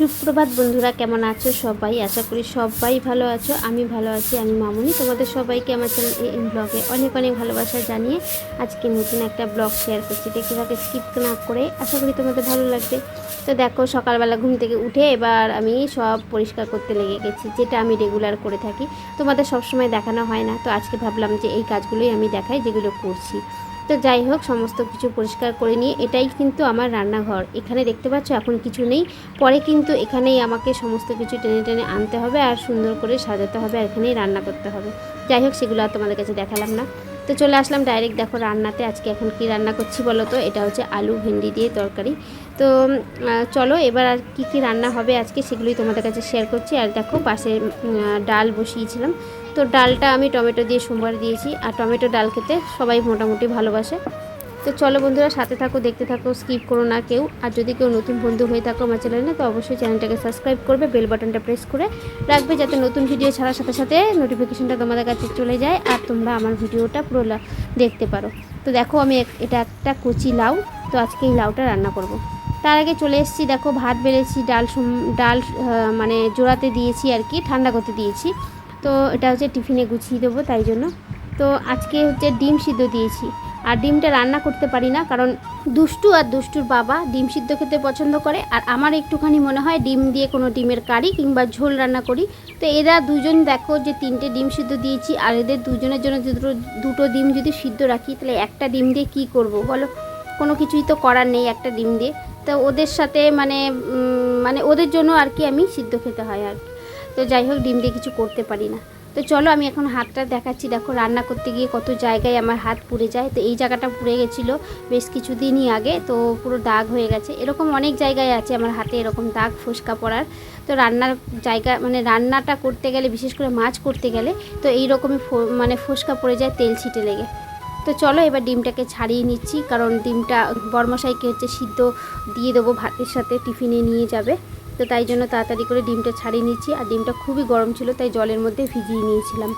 সুপ্রভাত বন্ধুরা, কেমন আছো সবাই? আশা করি সবাই ভালো আছো, আমি ভালো আছি, আমি মামুনি। তোমাদের সবাইকে আমার চ্যানেল এই ব্লগে অনেক অনেক ভালোবাসা জানিয়ে আজকে নতুন একটা ব্লগ শেয়ার করছি। দেখতে থাকে স্কিপ না করে, আশা করি তোমাদের ভালো লাগবে। তো দেখো, সকালবেলা ঘুম থেকে উঠে এবার আমি সব পরিষ্কার করতে লেগে গেছি, যেটা আমি রেগুলার করে থাকি। তোমাদের সবসময় দেখানো হয় না, তো আজকে ভাবলাম যে এই কাজগুলোই আমি দেখাই, যেগুলো করছি। তো যাই হোক, সমস্ত কিছু পরিষ্কার করে নিয়ে এটাই কিন্তু আমার রান্নাঘর। এখানে দেখতে পাচ্ছ, এখন কিছু নেই। পরে কিন্তু এখানেই আমাকে সমস্ত কিছু টেনে টেনে আনতে হবে আর সুন্দর করে সাজাতে হবে আর এখানেই রান্না করতে হবে। যাই হোক, সেগুলো আর তোমাদের কাছে দেখালাম না। তো চলে আসলাম ডাইরেক্ট দেখো রান্নাতে আজকে এখন কি রান্না করছি বলো তো? এটা হচ্ছে আলু ভেন্ডি দিয়ে তরকারি। তো চলো এবার আর কী কী রান্না হবে আজকে সেগুলোই তোমাদের কাছে শেয়ার করছি। আর দেখো পাশে ডাল বসিয়েছিলাম। তো ডালটা আমি টমেটো দিয়ে সোমবার দিয়েছি, আর টমেটো ডাল খেতে সবাই মোটামুটি ভালোবাসে। তো চলো বন্ধুরা, সাথে থাকো, দেখতে থাকো স্কিপ করো না কেউ। আর যদি কেউ নতুন বন্ধু হয়ে থাকো আমার চ্যানেলে তো অবশ্যই চ্যানেলটাকে সাবস্ক্রাইব করবে বেল বাটনটা প্রেস করে রাখবে, যাতে নতুন ভিডিও ছাড়ার সাথে সাথে নোটিফিকেশনটা তোমাদের কাছে চলে যায়, আর তোমরা আমার ভিডিওটা পুরো দেখতে পারো। তো দেখো আমি এটা একটা কচি লাউ, তো আজকে এই লাউটা রান্না করব। তার আগে চলে এসেছি, দেখো ভাত বেড়েছি, ডাল ডাল মানে জোড়াতে দিয়েছি আর কি, ঠান্ডা করতে দিয়েছি। তো এটা হচ্ছে টিফিনে গুছিয়ে দেবো, তাই জন্য। তো আজকে হচ্ছে ডিম সিদ্ধ দিয়েছি। আর ডিমটা রান্না করতে পারি না, কারণ দুষ্টু আর দুষ্টুর বাবা ডিম সিদ্ধ খেতে পছন্দ করে। আর আমার একটুখানি মনে হয় ডিম দিয়ে কোনো ডিমের কারি কিংবা ঝোল রান্না করি। তো এরা দুজন দেখো যে তিনটে ডিম সিদ্ধ দিয়েছি, আর এদের দুজনের জন্য দুটো দুটো ডিম যদি সিদ্ধ রাখি, তাহলে একটা ডিম দিয়ে কী করব বলো? কোনো কিছুই তো করার নেই একটা ডিম দিয়ে। তো ওদের সাথে মানে মানে ওদের জন্য আর কি আমি সিদ্ধ খেতে হয় আর কি। তো যাই হোক, ডিম দিয়ে কিছু করতে পারি না। তো চলো, আমি এখন হাতটা দেখাচ্ছি। দেখো, রান্না করতে গিয়ে কত জায়গায় আমার হাত পুড়ে যায়। তো এই জায়গাটা পুড়ে গেছিল বেশ কিছুদিনই আগে। তো পুরো দাগ হয়ে গেছে। এরকম অনেক জায়গায় আছে আমার হাতে এরকম দাগ, ফোসকা পড়ার। তো রান্নার জায়গা মানে রান্নাটা করতে গেলে, বিশেষ করে মাছ করতে গেলে, তো এই রকমই মানে ফোসকা পড়ে যায়, তেল ছিটে লেগে। তো চলো, এবার ডিমটাকে ছাড়িয়ে নিচ্ছি। কারণ ডিমটা বর্মশাইকে হচ্ছে সিদ্ধ দিয়ে দেবো ভাতের সাথে, টিফিনে নিয়ে যাবে। তো তাই জন্য তাড়াতাড়ি করে ডিমটা ছাড়িয়ে নিয়েছি আর ডিমটা খুবই গরম ছিল, তাই জলের মধ্যে ভিজিয়ে নিয়েছিলাম।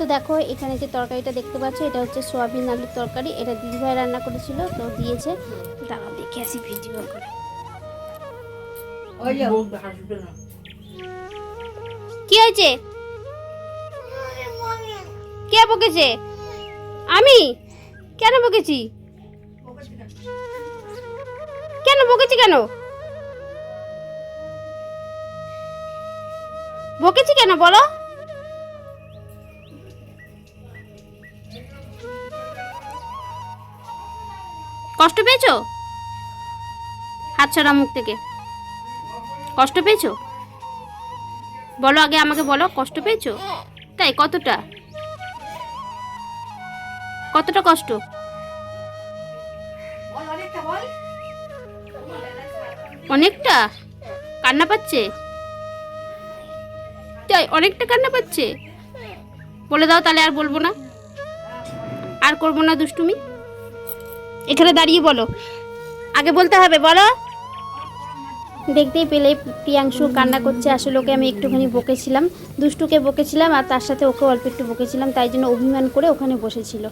তো দেখো এখানে যে তরকারিটা দেখতে পাচ্ছ এটা হচ্ছে সোয়াবিন আলুর তরকারি। এটা দিদিভাই রান্না করেছিল তো দিয়েছে। দাঁড়াও দেখে আসি ভিডিও করে। কি হয়েছে? কে বকেছে? আমি? কেন বকেছি? কেন বকেছি কেন? বকেছি কেন বলো। কষ্ট পেয়েছ? হাত ছড়া মুখ থেকে। কষ্ট পেয়েছ? বলো আগে আমাকে বলো কষ্ট পেয়েছ? তাই কতটা? কতটা কষ্ট? অনেকটা? কান্না পাচ্ছে? তাই অনেকটা কান্না পাচ্ছে? বলে দাও তাহলে আর বলব না। আর করব না দুষ্টুমি? এখানে দাঁড়িয়ে বলো। আগে বলতে হবে বলো। দেখতেই পেলে প্রিয়াংশু কান্না করছে। আসলে ওকে আমি একটুখানি বকেছিলাম দুষ্টুকে বকেছিলাম আর তার সাথে ওকে অল্প একটু বকেছিলাম তাই জন্য অভিমান করে ওখানে বসেছিল।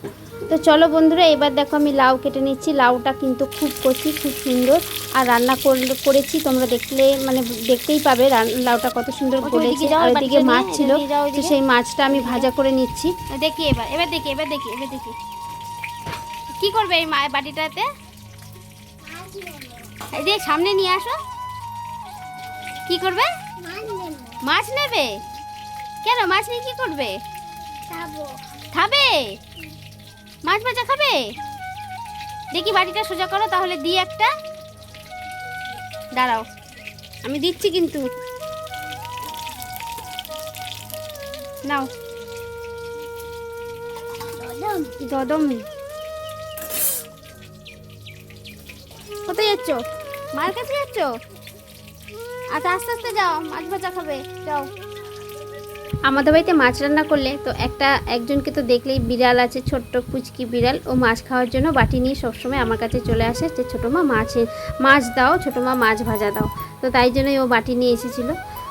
তো চলো বন্ধুরা এবার দেখো আমি লাউ কেটে নিচ্ছি। লাউটা কিন্তু খুব কচি খুব সুন্দর। আর রান্না করেছি তোমরা দেখলে মানে দেখতেই পাবে লাউটা কত সুন্দর করেছি আর ওদিকে মাছ ছিল। তো সেই মাছটা আমি ভাজা করে নিচ্ছি। দেখি এবার এবার দেখি এবার দেখি এবার দেখি। কি করবে এই মা বাটিটাতে? এই যে সামনে নিয়ে আসো। কি করবে? মাছ নেবে? কেন মাছ নিয়ে কি করবে? খাবে? মাছ ভাজা খাবে? দেখি বাড়িটা সোজা করো তাহলে দিই একটা। দাঁড়াও আমি দিচ্ছি কিন্তু। নাও। দদম। কোথায় যাচ্ছ মায়ের কাছে যাচ্ছ আচ্ছা আস্তে আস্তে যাও, মাছ ভাজা খাবে। যাও। আমাদের বাড়িতে মাছ রান্না করলে তো একটা, একজনকে তো দেখলেই বিড়াল আছে, ছোট্ট কুচকি বিড়াল। ও মাছ খাওয়ার জন্য বাটি নিয়ে সবসময় আমার কাছে চলে আসে যে, ছোটো মা মাছে মাছ দাও, ছোটো মা, মাছ ভাজা দাও। তো তাই জন্যই ও বাটি নিয়ে এসেছিল।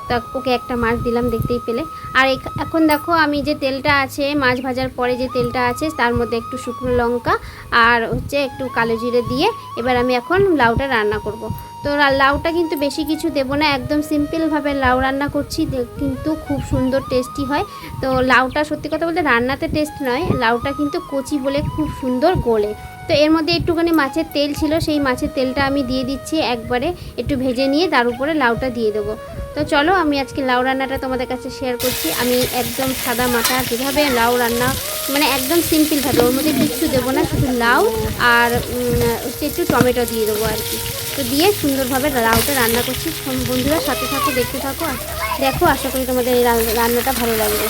তা ওকে একটা মাছ দিলাম দেখতেই পেলে। আর এখন দেখো আমি যে তেলটা আছে, মাছ ভাজার পরে যে তেলটা আছে, তার মধ্যে একটু শুকনো লঙ্কা আর হচ্ছে একটু কালো জিরে দিয়ে এবার আমি এখন লাউটা রান্না করব। তো লাউটা কিন্তু বেশি কিছু দেবো না, একদম সিম্পলভাবে লাউ রান্না করছি কিন্তু খুব সুন্দর টেস্টি হয়। তো লাউটা সত্যি কথা বলতে রান্নাতে টেস্ট নয়, লাউটা কিন্তু কচি বলে খুব সুন্দর গোলে। তো এর মধ্যে একটুখানি মাছের তেল ছিল, সেই মাছের তেলটা আমি দিয়ে দিচ্ছি, একবারে একটু ভেজে নিয়ে তার উপরে লাউটা দিয়ে দেবো। তো চলো, আমি আজকে লাউ রান্নাটা তোমাদের কাছে শেয়ার করছি। আমি একদম সাদা মাথা, যেভাবে লাউ রান্না মানে একদম সিম্পলভাবে ওর মধ্যে কিচ্ছু দেবো না, শুধু লাউ আর হচ্ছে একটু টমেটো দিয়ে দেবো আর কি। তো দিয়ে সুন্দরভাবে লাউটা রান্না করছি। বন্ধুরা, সাথে সাথে দেখতে থাকো। দেখো, আশা করি তোমাদের এই রান্নাটা ভালো লাগবে।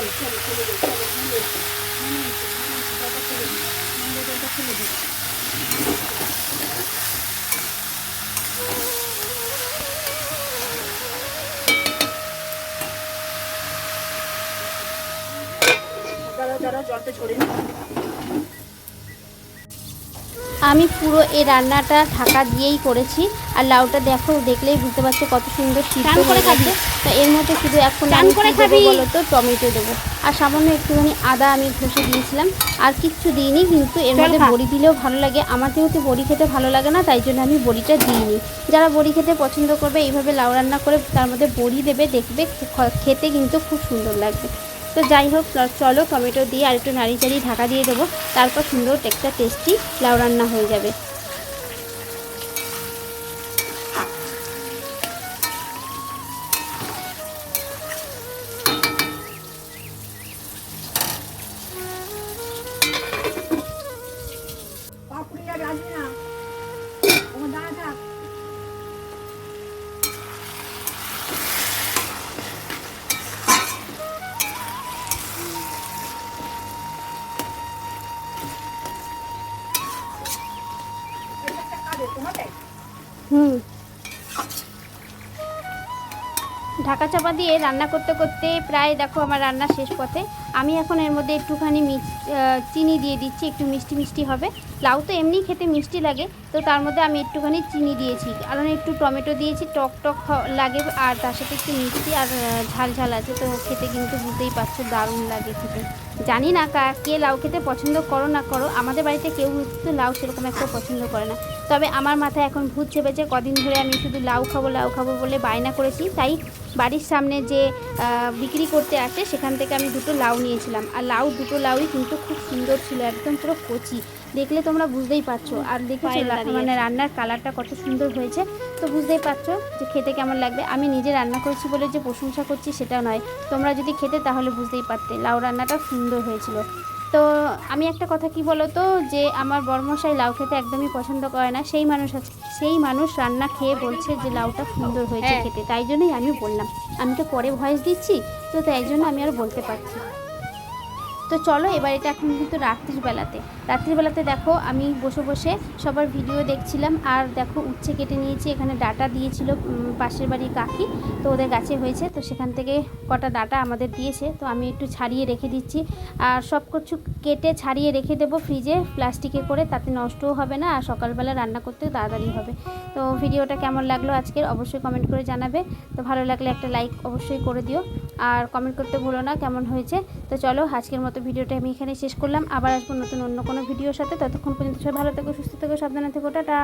চলো চলো চলে যাই চলো মনে মনে হয়েছে মনে হয়েছে দরকার চলে দিই মনে চলে দিই দাঁড়াও দাঁড়াও জলটা ঝরে আমি পুরো এই রান্নাটা ঢাকা দিয়েই করেছি। আর লাউটা দেখো দেখলেই বুঝতে পারছ কত সুন্দর সিদ্ধ করে খাবি? তো এর মধ্যে শুধু এখন করে খাবি? বলো তো? টমেটো দেবো। আর সামান্য একটুখানি আদা আমি ঘষে দিয়েছিলাম। আর কিচ্ছু দিইনি কিন্তু এর মধ্যে বড়ি দিলেও ভালো লাগে। আমার যেহেতু বড়ি খেতে ভালো লাগে না তাই জন্য আমি বড়িটা দিইনি। যারা বড়ি খেতে পছন্দ করবে এইভাবে লাউ রান্না করে তার মধ্যে বড়ি দেবে দেখবে খেতে কিন্তু খুব সুন্দর লাগবে। তো যাই হোক চলো টমেটো দিয়ে আর একটু নাড়ি চাড়িয়ে ঢাকা দিয়ে দেবো। তারপর সুন্দর একটা টেস্টি লাউ রান্না হয়ে যাবে। হুম। ঢাকা চাপা দিয়ে রান্না করতে করতে প্রায় দেখো আমার রান্না শেষ পথে। আমি এখন এর মধ্যে একটুখানি চিনি দিয়ে দিচ্ছি, একটু মিষ্টি মিষ্টি হবে। লাউ তো এমনি খেতে মিষ্টি লাগে, তো তার মধ্যে আমি একটুখানি চিনি দিয়েছি, কারণ একটু টমেটো দিয়েছি, টক টক লাগে, আর তার সাথে একটু মিষ্টি আর ঝাল ঝাল আছে, তো খেতে কিন্তু বুঝতেই পারছ দারুণ লাগে খেতে। জানি না কা- কে লাউ খেতে পছন্দ করো না করো, আমাদের বাড়িতে কেউ কিন্তু লাউ সেরকম একটা পছন্দ করে না। তবে আমার মাথায় এখন ভূত চেপেছে, কদিন ধরে আমি শুধু লাউ খাব লাউ খাব বলে বায়না করেছি, তাই বাড়ির সামনে যে বিক্রি করতে আসে, সেখান থেকে আমি দুটো লাউ নিয়েছিলাম। আর লাউ, দুটো লাউই কিন্তু খুব সুন্দর ছিল, একদম পুরো কচি। দেখলে তোমরা বুঝতেই পারছ। আর দেখেছ মানে রান্নার কালারটা কত সুন্দর হয়েছে। তো বুঝতেই পারছ যে খেতে কেমন লাগবে। আমি নিজে রান্না করছি বলে যে প্রশংসা করছি সেটা নয়। তোমরা যদি খেতে তাহলে বুঝতেই পারতে। লাউ রান্নাটা সুন্দর হয়েছিল। তো আমি একটা কথা কি বলো তো যে আমার বর্মশাই লাউ খেতে একদমই পছন্দ করে না। সেই মানুষ সেই মানুষ রান্না খেয়ে বলছে যে লাউটা সুন্দর হয়েছে হ্যাঁ। খেতে। তাই জন্যই আমি বললাম। আমি তো পরে ভয়েস দিচ্ছি। তো তাই জন্য আমি আর বলতে পারছি তো চলো, এবার এটা এখন কিন্তু রাত্রির বেলাতে রাত্রির বেলাতে দেখো, আমি বসে বসে সবার ভিডিও দেখছিলাম, আর দেখো, উচ্ছে কেটে নিয়েছি, এখানে ডাটা দিয়েছিল পাশের বাড়ির কাকি, তো ওদের গাছে হয়েছে, তো সেখান থেকে কটা ডাটা আমাদের দিয়েছে, তো আমি একটু ছাড়িয়ে রেখে দিচ্ছি। আর সব কিছু কেটে ছাড়িয়ে রেখে দেবো ফ্রিজে, প্লাস্টিকে করে, তাতে নষ্টও হবে না, আর সকালবেলা রান্না করতে তাড়াতাড়ি হবে। তো ভিডিওটা কেমন লাগল আজকের, অবশ্যই কমেন্ট করে জানাবে। তো ভালো লাগলে একটা লাইক অবশ্যই করে দিও। আর কমেন্ট করতে ভুলো না, কেমন হয়েছে? তো চলো, আজকের মতো ভিডিওটা আমি এখানে শেষ করলাম। আবার আসব নতুন অন্য কোনো ভিডিওর সাথে। ততক্ষণ পর্যন্ত সবাই ভালো থেকো, সুস্থ থেকো, সাবধানে থেকো। টাটা।